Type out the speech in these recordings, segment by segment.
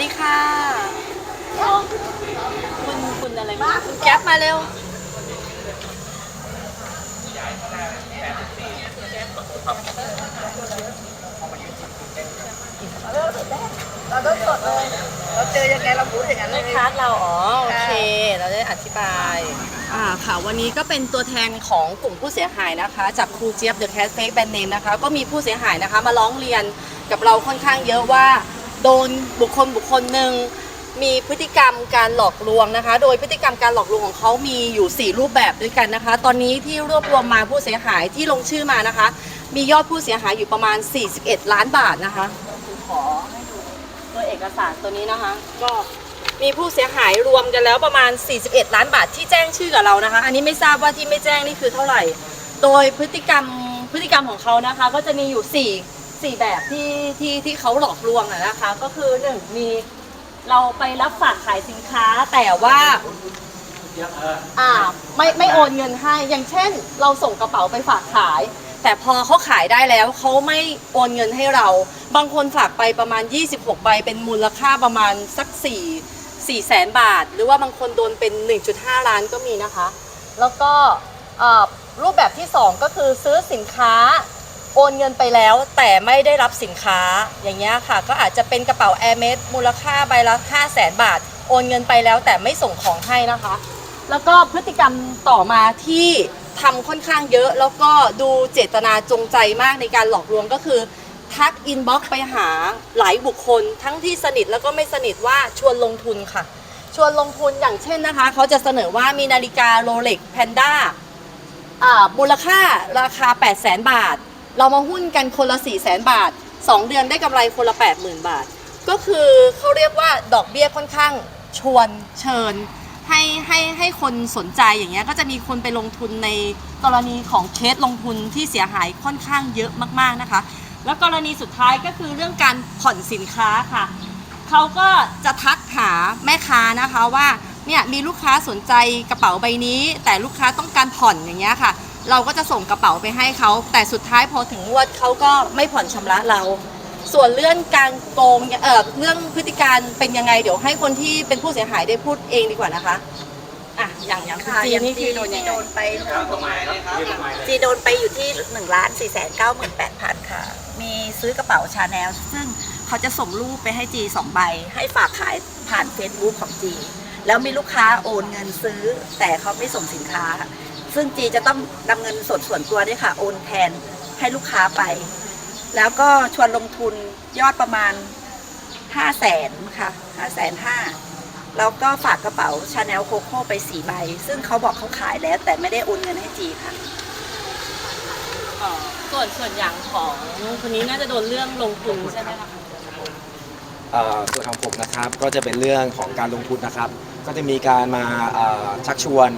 ดีค่ะอ๋อคุณคุณอะไรมาคุณแก๊ปมาเร็ว เราต้องสดเลย เราเจอยังไงเราพูดอย่างนั้นเลไม่ยคัดเราอ๋อโอค่ะเค เราได้อธิบายอ่าค่ะวันนี้ก็เป็นตัวแทนของกลุ่มผู้เสียหายนะคะ จากครูเจี๊ยบ The Cat Fake Brand Name นะคะ ก็มีผู้เสียหายนะคะ มาร้องเรียนกับเราค่อนข้างเยอะว่า โดนบุคคลบุคคลหนึ่งมีพฤติกรรมการหลอกลวงนะคะ โดยพฤติกรรมการหลอกลวงของเขามีอยู่ 4 รูปแบบด้วยกันนะคะ ตอนนี้ที่รวบรวมมาผู้เสียหายที่ลงชื่อมานะคะ มียอดผู้เสียหายอยู่ประมาณ 41 ล้านบาทนะคะขอให้ดูตัวเอกสารตัวนี้นะคะ ก็มีผู้เสียหายรวมกันแล้วประมาณ 41 ล้านบาทที่แจ้งชื่อกับเรานะคะ อันนี้ไม่ทราบว่าที่ไม่แจ้งนี่คือเท่าไหร่ โดยพฤติกรรมพฤติกรรมของเขานะคะ ก็จะมีอยู่ 4 4แบบที่ที่ที่เขาหลอกลวงอะนะคะ ก็คือหนึ่งมีเราไปรับฝากขายสินค้าแต่ว่าอ่าไม่ไม่โอนเงินให้อย่างเช่น เราส่งกระเป๋าไปฝากขาย แต่พอเขาขายได้แล้วเขาไม่โอนเงินให้เรา บางคนฝากไปประมาณ 26ใบเป็นมูลค่าประมาณสัก4 4แสนบาท หรือว่าบางคนโดนเป็น 1.5 ล้านก็มีนะคะ แล้วก็เอ่อรูปแบบที่ 2 ก็คือซื้อสินค้า โอนเงินไปแล้วแต่ไม่ได้รับสินค้าอย่างเงี้ยค่ะ ก็อาจจะเป็นกระเป๋า a i r m e d มูลค่าใบละ 5 0 0แสนบาท โอนเงินไปแล้วแต่ไม่ส่งของให้นะคะ แล้วก็พฤติกรรมต่อมาที่ทำค่อนข้างเยอะแล้วก็ดูเจตนาจงใจมากในการหลอกลวงก็คือ ทักอินบ็อกซ์ไปหาหลายบุคคล ทั้งที่สนิทแล้วก็ไม่สนิทว่าชวนลงทุนค่ะ ชวนลงทุนอย่างเช่นนะคะ เขาจะเสนอว่ามีนาฬิกาโรเล็กแพนด้ามูลค่าราคา 8 0 0 0 0 0 บาท เรามาหุ้นกันคนละ4 0 0 0 0 0บาท 2 เดือนได้กำไรคนละ 80,000 บาท ก็คือเขาเรียกว่าดอกเบี้ยค่อนข้างชวนเชิญ ให้ให้ให้คนสนใจอย่างเงี้ยก็จะมีคนไปลงทุนในกรณีของเคสลงทุนที่เสียหายค่อนข้างเยอะมากๆนะคะ แล้วกรณีสุดท้ายก็คือเรื่องการผ่อนสินค้าค่ะเขาก็จะทักหาแม่ค้านะคะว่าเนี่ยมีลูกค้าสนใจกระเป๋าใบนี้ แต่ลูกค้าต้องการผ่อนอย่างเงี้ยค่ะ เราก็จะส่งกระเป๋าไปให้เขา แต่สุดท้ายพอถึงงวดเขาก็ไม่ผ่อนชำระเรา ส่วนเรื่องการโกงเอ่อเรื่องพฤติการเป็นยังไงเดี๋ยวให้คนที่เป็นผู้เสียหายได้พูดเองดีกว่านะคะอะอย่างอย่างคุณค่ะจีอย่างนี่จีคือโดนยังไงโดนไปจีโดนไปอยู่ที่1นึ่งล้านสี่แสนเก้าหมื่นแปดพันค่ะ มีซื้อกระเป๋าชาแนลซึ่งเขาจะส่งรูปไปให้จีสองใบ ให้ฝากขายผ่าน Facebook ของจี แล้วมีลูกค้าโอนเงินซื้อ แต่เขาไม่ส่งสินค้า ซึ่งจีจะต้องนำเงินสดส่วนตัวด้วยค่ะ โอนแทนให้ลูกค้าไป แล้วก็ชวนลงทุนยอดประมาณห้าแสนค่ะห้าแสนห้าแล้วก็ฝากกระเป๋าชาแนลโคโค่ไปสี่ใบ ซึ่งเขาบอกเขาขายแล้ว แต่ไม่ได้โอนเงินให้จีค่ะ เอ่อส่วนส่วนอย่างของคนนี้น่าจะโดนเรื่องลงทุนใช่ไหมคะเอ่อส่วนของผมนะครับก็จะเป็นเรื่องของการลงทุนนะครับ ก็จะมีการมาเอ่อชักชวน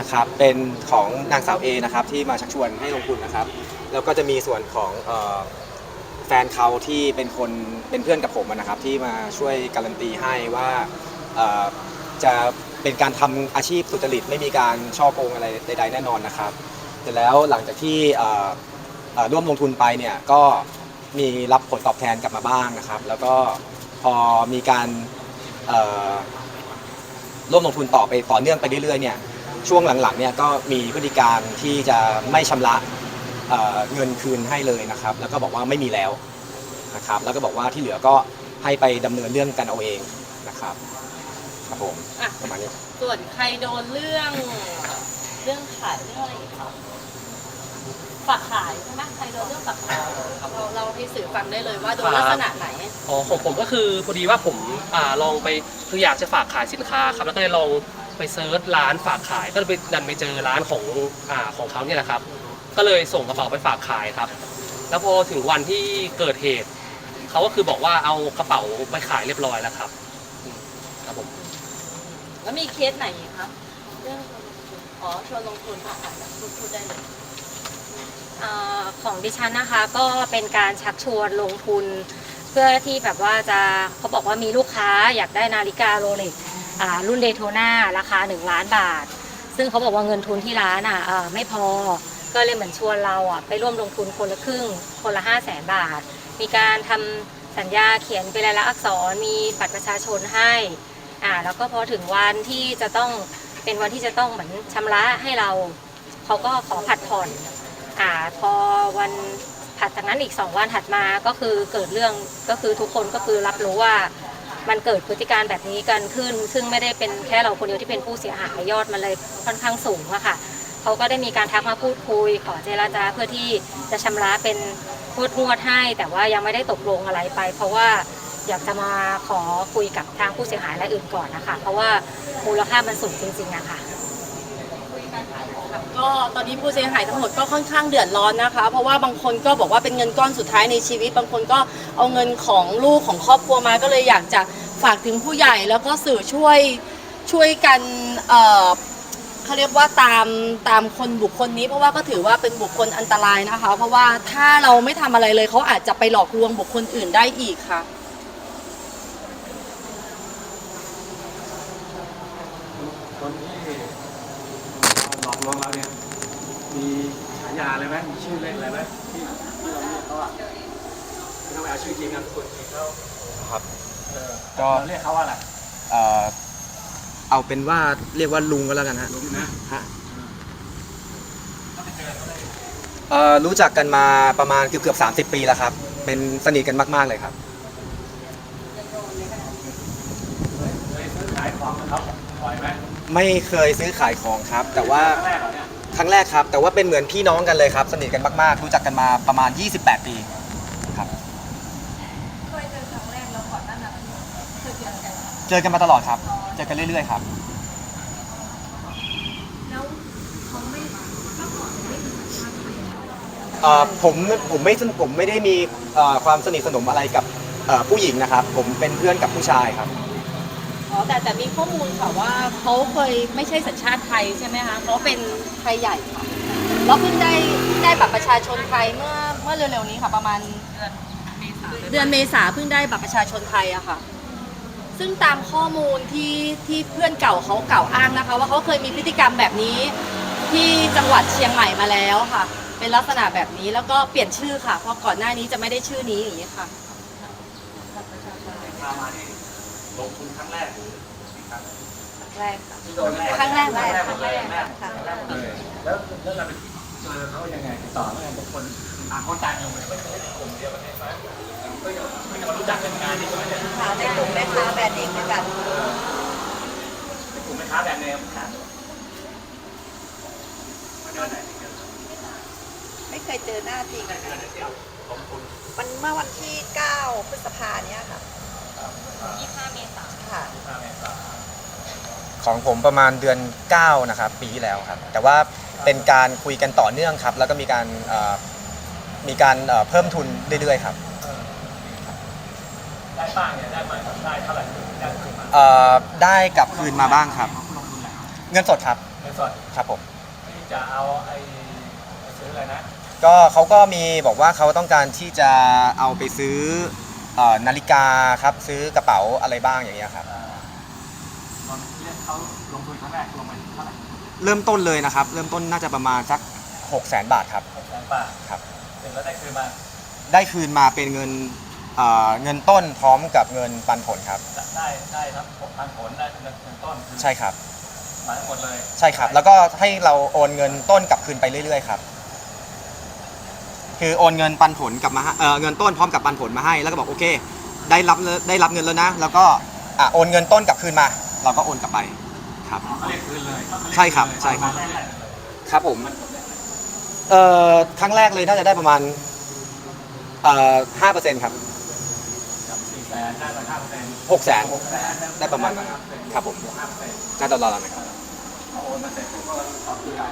นะครับเป็นของนางสาวเอนะครับที่มาชักชวนให้ลงทุนนะครับ แล้วก็จะมีส่วนของเอ่อแฟนเขาที่เป็นคนเป็นเพื่อนกับผมอะนะครับ ที่มาช่วยการันตีให้ว่าเอ่อจะเป็นการทำอาชีพสุจริตไม่มีการช่อโกงอะไรใดๆแน่นอนนะครับเสร็จแล้วหลังจากที่เอ่อเอ่อร่วมลงทุนไปเนี่ยก็มีรับผลตอบแทนกลับมาบ้างนะครับ แล้วก็พอมีการเอ่อ ร่วมลงทุนต่อไปต่อเนื่องไปเรื่อยๆเนี่ย ช่วงหลังๆเนี่ยก็มีพฤติการที่จะไม่ชำระเอ่อเงินคืนให้เลยนะครับ แล้วก็บอกว่าไม่มีแล้วนะครับ แล้วก็บอกว่าที่เหลือก็ให้ไปดำเนินเรื่องกันเอาเองนะครับครับผมอะ ประมาณนี้ ส่วนใครโดนเรื่องเรื่องขายเรื่องอะไรอีกคะฝากขายใช่ไหมใครโดนเรื่องฝากขายเราเราให้สื่อฟังได้เลยว่าโดนลักษณะไหน อ๋อของผมก็คือพอดีว่าผมอ่าลองไปคืออยากจะฝากขายสินค้าครับแล้วก็เลยลอง ไปเซิร์ชร้านฝากขาย ก็ไปดันไปเจอร้านของอ่าของเขาเนี่ยแหละครับ ก็เลยส่งกระเป๋าไปฝากขายครับ แล้วพอถึงวันที่เกิดเหตุเขาก็คือบอกว่าเอากระเป๋าไปขายเรียบร้อยแล้วครับอืมครับผม แล้วมีเคสไหนอีกคะเรื่องชวนลงทุนอ๋อชวนลงทุนอะอะพูดพูดได้เลย เอ่อของดิฉันนะคะก็เป็นการชักชวนลงทุน เพื่อที่แบบว่าจะเขาบอกว่ามีลูกค้าอยากได้นาฬิกาโรเล็กอ่า รุ่นเดโทนาราคา 1 ล้านบาท ซึ่งเขาบอกว่าเงินทุนที่ร้านอะไม่พอก็เลยเหมือนชวนเราอะไปร่วมลงทุนคนละครึ่งคนละ5 0 0แสนบาท มีการทำสัญญาเขียนเป็นลายลักษณ์อักษรมีบัตรประชาชนให้อ่าแล้วก็พอถึงวันที่จะต้องเป็นวันที่จะต้องเหมือนชำระให้เราเขาก็ขอผัดผ่อนอ่าพอวันถัดจากนั้นอีก 2 วันถัดมาก็คือเกิดเรื่องก็คือทุกคนก็คือรับรู้ว่า มันเกิดพฤติการแบบนี้กันขึ้น ซึ่งไม่ได้เป็นแค่เราคนเดียวที่เป็นผู้เสียหายยอดมันเลยค่อนข้างสูงอะค่ะเขาก็ได้มีการทักมาพูดคุย ขอเจรจาเพื่อที่จะชำระเป็นงวดงวดให้ แต่ว่ายังไม่ได้ตกลงอะไรไป เพราะว่าอยากจะมาขอคุยกับทางผู้เสียหายรายอื่นก่อนนะคะ เพราะว่ามูลค่ามันสูงจริงๆอะค่ะ ก็ตอนนี้ผู้เสียหายทั้งหมดก็ค่อนข้างเดือดร้อนนะคะ เพราะว่าบางคนก็บอกว่าเป็นเงินก้อนสุดท้ายในชีวิต บางคนก็เอาเงินของลูกของครอบครัวมาก็เลยอยากจะฝากถึงผู้ใหญ่แล้วก็สื่อช่วยช่วยกันเอ่อเขาเรียกว่าตามตามคนบุคคลนี้ เพราะว่าก็ถือว่าเป็นบุคคลอันตรายนะคะ เพราะว่าถ้าเราไม่ทำอะไรเลยเขาอาจจะไปหลอกลวงบุคคลอื่นได้อีกค่ะ คนที่หลอกลวงเราเนี่ย มี ฉายาอะไรไหมมีชื่อเล่นอะไรไหมที่ที่เราเรียกเขาอะไม่ต้องไปเอาชื่อจริงนามสกุลจริงเขาครับ เออก็ เราเรียกเขาว่าอะไรเอ่อเอาเป็นว่าเรียกว่าลุงก็แล้วกันฮะลุงนะฮะเอ่อรู้จักกันมาประมาณเกือบเกือบสามสิบปีแล้วครับ เป็นสนิทกันมาก ๆ เลยครับเคยซื้อขายของกับเขาบ่อยไหมไม่เคยซื้อขายของครับ แต่ว่า ครั้งแรกเหรอเนี่ยค รั้งแรกครับ แต่ว่าเป็นเหมือนพี่น้องกันเลยครับ สนิทกันมากๆ รู้จักกันมาประมาณ 28 ปีครับ เคยเจอครั้งแรกแล้วก่อนหน้านั้นเคยเจอกันเจอกันมาตลอดครับ เจอกันเรื่อยๆครับเอ่อผมผมไม่ผมไม่ได้มีเอ่อความสนิทสนมอะไรกับเอ่อผู้หญิงนะครับ ผมเป็นเพื่อนกับผู้ชายครับ อ๋อแต่แต่มีข้อมูลค่ะว่าเขาเคยไม่ใช่สัญชาติไทยใช่ไหมคะเขาเป็นไทยใหญ่ค่ะแล้วเพิ่งได้เพิ่งได้บัตรประชาชนไทยเมื่อเมื่อเร็วๆนี้ค่ะประมาณเดือนเมษาเพิ่งได้บัตรประชาชนไทยอะค่ะ ซึ่งตามข้อมูลที่ที่เพื่อนเก่าเขากล่าวอ้างนะคะ ว่าเขาเคยมีพฤติกรรมแบบนี้ ที่จังหวัดเชียงใหม่มาแล้วค่ะ เป็นลักษณะแบบนี้แล้วก็เปลี่ยนชื่อค่ะ เพราะก่อนหน้านี้จะไม่ได้ชื่อนี้อย่างนี้ค่ะพามานี่ ลงทุนครั้งแรกหรืออีกครั้งแรกค่ะ ที่โดนแรกครั้งแรกครั้งแรกครั้งแรกแรกค่ะแรกเลยแล้วแล้วเราไปเจอเขายังไงติดต่อเขายังบางคนต่างคนต่างอยู่ไม่ใช่กลุ่มเดียวกันใช่ไหมก็ยังไม่ได้มารู้จักกันงานนี้ใช่ไหมเนี่ยค่ะในกลุ่มแม่ค้าแบรนด์เนมด้วยกันเป็นกลุ่มแม่ค้าแบรนด์เนมค่ะมาเดินไหนที่เจอไม่เคยเจอหน้าจริงเดินไหนเที่ยวของคุณมันเมื่อวันที่ 9 พฤษภาเนี้ยค่ะ 25 เมษายนค่ะห้าเมษาของผมประมาณเดือน 9 นะครับ ปีที่แล้วครับ แต่ว่าเป็นการคุยกันต่อเนื่องครับ แล้วก็มีการเอ่อมีการเอ่อเพิ่มทุนเรื่อยๆครับได้บ้างเนี่ยได้มาได้เท่าไหร่ได้คืนมาเอ่อได้กลับคืนมาบ้างครับ ลงทุนอะไรเงินสดครับเงินสดครับผม ที่จะเอาไอ้ไปซื้ออะไรนะก็เขาก็มีบอกว่าเขาต้องการที่จะเอาไปซื้อ เอ่อนาฬิกาครับซื้อกระเป๋าอะไรบ้างอย่างเงี้ยครับอ่าตอนเรียกเขาลงทุนครั้งแรกลงไปเท่าไหร่เริ่มต้นเลยนะครับ เริ่มต้นน่าจะประมาณสัก6 0 0 0 0 0บาทครับ หกแสนบาทครับเสร็จแล้วได้คืนมาได้คืนมาเป็นเงินเอ่อเงินต้นพร้อมกับเงินปันผลครับได้ได้ทั้งผลพันผลได้เงินเงินต้นคือใช่ครับ มาทั้งหมดเลยใช่ครับ แล้วก็ให้เราโอนเงินต้นกลับคืนไปเรื่อยๆครับ คือโอนเงินปันผลกลับมาให้เอ่อเงินต้นพร้อมกับปันผลมาให้ แล้วก็บอกโอเค ได้รับได้รับเงินแล้วนะ แล้วก็อะโอนเงินต้นกลับคืนมา เราก็โอนกลับไปครับเขาเรียกคืนเลยใช่ครับใช่ครับมาแรกครับผมเอ่อครั้งแรกเลยน่าจะได้ประมาณเอ่อห้าเปอร์เซ็นต์ครับกับสี่แสนได้มาห้าเปอร์เซ็นต์หกแสน หกแสนได้ประมาณนั้นครับผม ห้าเปอร์เซ็นต์น่าจะรอๆนะครับพอโอนมาเสร็จปุ๊บก็เอาคืนไป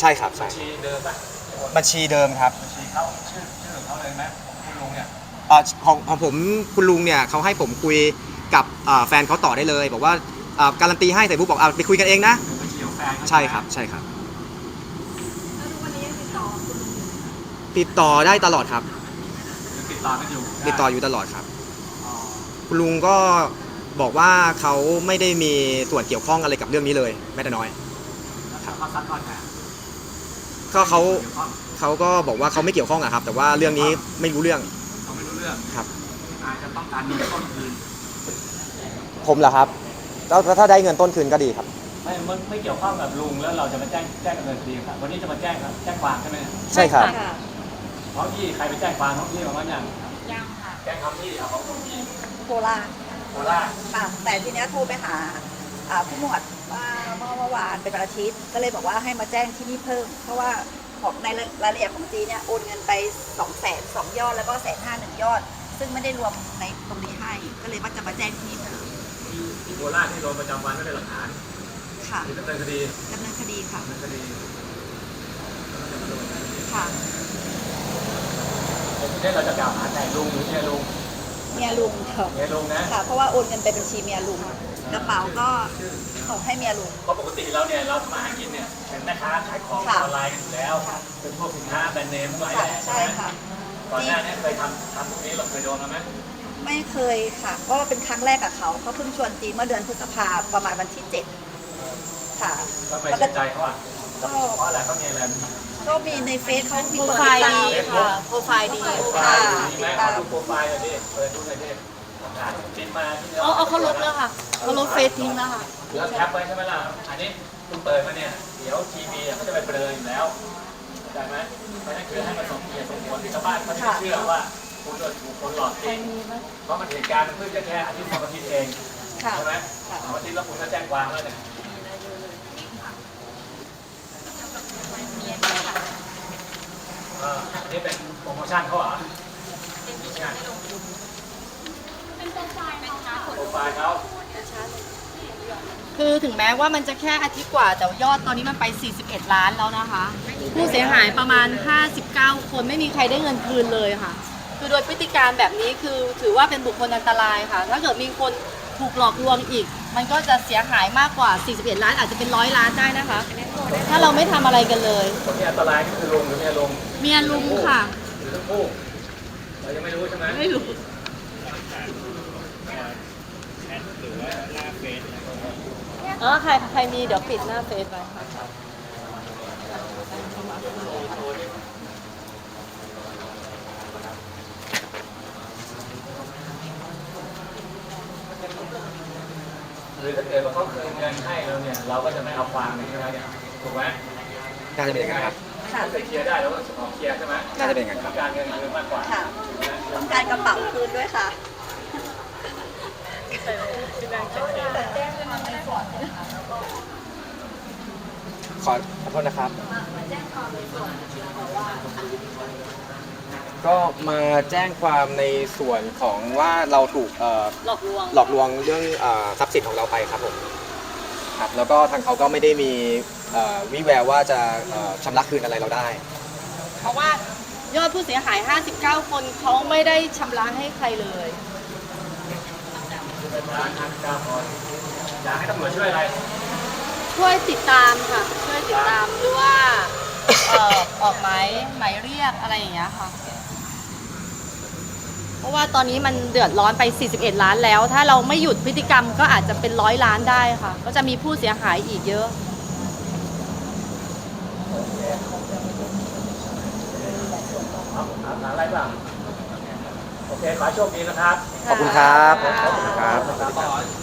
ใช่ครับใช่บัญชีเดิมป่ะโอน บัญชีเดิมครับบัญชีเขาชื่อชื่อของเขาเลยไหมคุณลุงเนี่ยเอ่อของของผมคุณลุงเนี่ยเขาให้ผมคุยกับเอ่อแฟนเขาต่อได้เลย บอกว่าเอ่อการันตีให้เสร็จปุ๊บบอกเอาไปคุยกันเองนะคือบัญชีของแฟนเขาใช่ครับใช่ครับติดต่อได้ตลอดครับยังติดต่อกันอยู่ติดต่ออยู่ตลอดครับ อ๋อคุณลุงก็บอกว่าเขาไม่ได้มีส่วนเกี่ยวข้องอะไรกับเรื่องนี้เลยแม้แต่น้อย แล้วเขาซัดทอดแทน ก็เขากี่ยวข้องเขาก็บอกว่าเขาไม่เกี่ยวข้องอะครับ แต่ว่าเรื่องนี้ไม่รู้เรื่อง เขาไม่รู้เรื่องครับแอาจจะต้องการเงินต้นคืนผมเหรอครับแล้วถ้าได้เงินต้นคืนก็ดีครับ ไม่ไม่ไม่เกี่ยวข้องกับลุงแล้วเราจะมาแจ้งแจ้งดำเนินคดีครับวันนี้จะมาแจ้งครับแจ้งความใช่ไหมใช่ครับค่ะท้องที่ใครไปแจ้งความท้องที่มาบ้างยังยังค่ะแจ้งท้องที่เอาของท้องที่โคราชโคราชค่ะแต่ทีเนี้ยโทรไปหา อ่าผู้หมวดว่าเมื่อเมื่อวานเป็นวันอาทิตย์ ก็เลยบอกว่าให้มาแจ้งที่นี่เพิ่ม เพราะว่าของในรายละเอียดของจีเนี่ยโอนเงินไป2องแสนสองยอดแล้วก็แสนห้าหนึ่งยอด ซึ่งไม่ได้รวมในตรงนี้ให้ ก็เลยว่าจะมาแจ้งที่นี่เพิ่มโคราชที่โดนประจำวันไม่ได้หลักฐานค่ะหรือดำเนินคดีดำเนินคดีค่ะดำเนินคดีค่ะแต่ทีนี้เราจะกล่าวหาแต่ลุงหรือเมียลุง เมียลุงค่ะเมียลุงนะค่ะ เพราะว่าโอนเงินไปบัญชีเมียลุงกระเป๋าก็ส่งให้เมียลุงเพราะปกติเราเนี่ยเราทำมาหากินเนี่ยเป็นแม่ค้าขายของอค่ะอนไลน์กันอยู่แล้วค่ะเป็นพวกสินค้าแบรนด์เนมทั้งหลายค่ะแหล่ใช่ไหมค่ะก่อนหน้านี้เคยทำทำพวกนี้เราเคยโดนมาไหมไม่เคยค่ะเพราะว่าเป็นครั้งแรกกับเขาเขาเพิ่งชวนจีนเมื่อเดือนพฤษภาประมาณวันที่เจ็ดค่ะก็ไม่เชื่อใจเขาอะเพราะอะไรเขามีอะไร ก็มีในเฟซเขามีโปรเปิดไฟล์ติดตามดีค่ะ โปรไฟล์ดีโปรไฟค่ะล์มีไหมติดขอตามดูโปรไฟล์หน่อยดิเปิดดูหน่อยดิอ่านปิดมาที่เอาเอาเขาลบแล้วค่ะเขาลบเฟซทิ้งแล้วค่ะแล้วแคปไว้ใช่ไหมล่ะ อันนี้คุณเปิดมาเนี่ย เดี๋ยวทีวีเขาจะไปเบลออยู่แล้วเข้าใจไหมเพราะนั่นคือให้มันสมเหตุสมผลชาวบ้านเขาจะไม่เชื่อว่าคุณโดนถูกคนหลอกจริง เพราะมันเหตุการณ์มันเพิ่งจะแค่อาทิตย์สองอาทิตย์เองค่ะใช่ไหมค่ะสองอาทิตย์แล้วคุณก็แจ้งความแล้วเนี่ย อ่าอันนี่เป็นโปรโมชั่นเขาเหรอเป็นโปรไฟล์เขาเป็นโปรไฟล์เขาคือถึงแม้ว่ามันจะแค่อาทิตย์กว่า แต่ยอดตอนนี้มันไป 41 ล้านแล้วนะคะ ผู้เสียหายประมาณ 59 คนไม่มีใครได้เงินคืนเลยค่ะ คือโดยพฤติการแบบนี้คือถือว่าเป็นบุคคลอันตรายค่ะ ถ้าเกิดมีคนถูกหลอกลวงอีก มันก็จะเสียหายมากกว่า 41 ล้านอาจจะเป็นร้อยล้านได้นะคะ ถ้าเราไม่ทำอะไรกันเลย คนที่อันตรายนี่คือลุงหรือเมียลุงเมียลุงค่ะ หรือทั้งคู่เรายังไม่รู้ใช่ไหมไม่รู้อ๋อใครใครมีเดี๋ยวปิดหน้าเฟซไว้ค่ะ หรือถ้าเกิดว่าเขาคืนเงินให้เราเนี่ย เราก็จะไม่เอาความนี้ใช่ไหมเนี่ยถูกไหมน่าจะเป็นอย่างนั้นครับ ค่ะ ถ้าเคลียร์ได้เราก็ออกเคลียร์ใช่ไหมน่าจะเป็นอย่างนั้นครับต้องการเงินคืนมากกว่าค่ะ ต้องการกระเป๋าคืนด้วยค่ะ ขอขอโทษนะครับ ก็มาแจ้งความในส่วนของว่าเราถูกเอ่อหลอกลวงหลอกลวงเรื่องเออทรัพย์สินของเราไปครับผมครับแล้วก็ทางเขาก็ไม่ได้มีเอ่อวิแววว่าจะเอ่อชำระคืนอะไรเราได้ เพราะว่ายอดผู้เสียหาย 59 คนเขาไม่ได้ชำระให้ใครเลยเป็นร้านห้าสิบเก้าคนอยากให้ตำรวจช่วยอะไร ช่วยติดตามค่ะ ช่วยติดตามหรือว่าเอ่อออกหมายหมายเรียกอะไรอย่างเงี้ยค่ะเพราะ ว่าตอนนี้มันเดือดร้อนไป 41 ล้านแล้ว ถ้าเราไม่หยุดพฤติกรรมก็อาจจะเป็นร้อยล้านได้ค่ะ ก็จะมีผู้เสียหายอีกเยอะครับถามอะไรบ้างโอเค ขอให้โชคดีนะครับ ขอบคุณครับค่ะขอบคุณครับ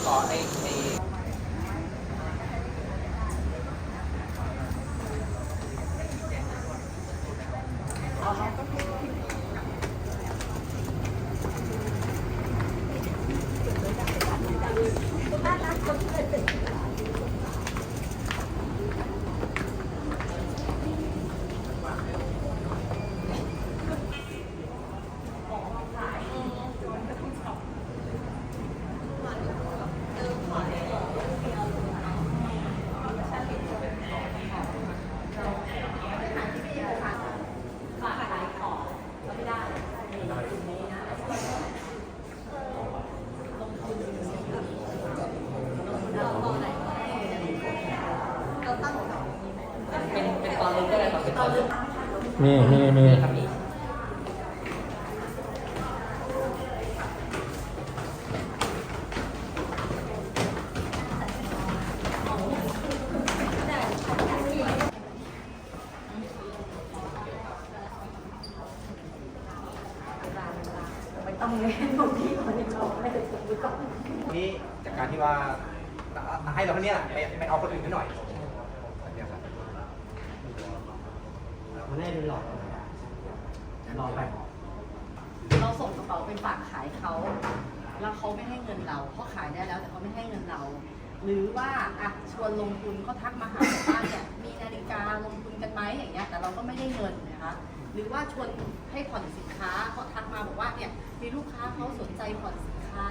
มีมีมีต้องเล่นตรงที่คนที่เขาไม่ได้ซื้อก่อนนี่จากการที่ว่า แล้วเขาไม่ให้เงินเราเขาขายได้แล้ว แต่เขาไม่ให้เงินเรา หรือว่าอะชวนลงทุนเขาทักมาหาบอกว่าเนี่ยมีนาฬิกาลงทุนกันไหมอย่างเงี้ยแต่เราก็ไม่ได้เงินนะคะหรือว่าชวนให้ผ่อนสินค้าเขาทักมาบอกว่าเนี่ยมีลูกค้าเขาสนใจผ่อนสินค้า